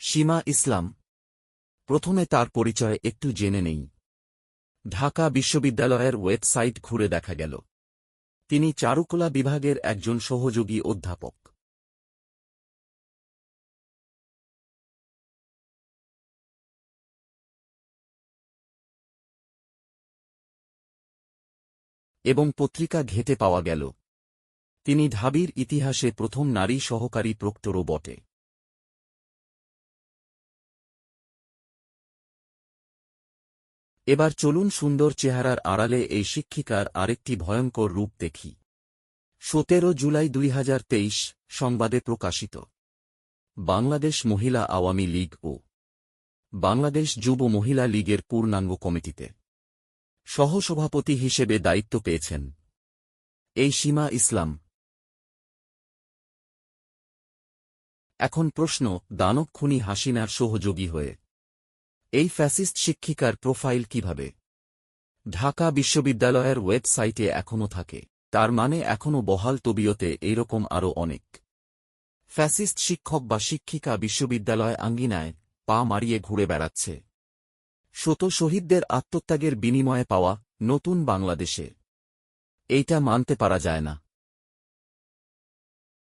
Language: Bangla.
সীমা ইসলাম। প্রথমে তার পরিচয় একটু জেনে নেই। ঢাকা বিশ্ববিদ্যালয়ের ওয়েবসাইট ঘুরে দেখা গেল। তিনি চারুকলা বিভাগের একজন সহযোগী অধ্যাপক। এবং পত্রিকা ঘেটে পাওয়া গেল। তিনি ঢাবির ইতিহাসে প্রথম নারী সহকারী প্রক্টরও বটে। এবার চলুন সুন্দর চেহারার আড়ালে এই শিক্ষিকার আরেকটি ভয়ঙ্কর রূপ দেখি। সতেরো জুলাই দুই হাজার তেইশ, সংবাদে প্রকাশিত। বাংলাদেশ মহিলা আওয়ামী লীগ ও বাংলাদেশ যুব মহিলা লীগের পূর্ণাঙ্গ কমিটিতে সহসভাপতি হিসেবে দায়িত্ব পেয়েছেন এই সীমা ইসলাম। এখন প্রশ্ন, দানব খুনি হাসিনার সহযোগী হয়ে এই ফ্যাসিস্ট শিক্ষিকার প্রোফাইল কীভাবে? ঢাকা বিশ্ববিদ্যালয়ের ওয়েবসাইটে এখনও থাকে। তার মানে এখনও বহাল তবিয়তে এইরকম আরও অনেক। ফ্যাসিস্ট শিক্ষক বা শিক্ষিকা বিশ্ববিদ্যালয় আঙ্গিনায় পা মারিয়ে ঘুরে বেড়াচ্ছে। শত শহীদদের আত্মত্যাগের বিনিময়ে পাওয়া নতুন বাংলাদেশে। এইটা মানতে পারা যায় না।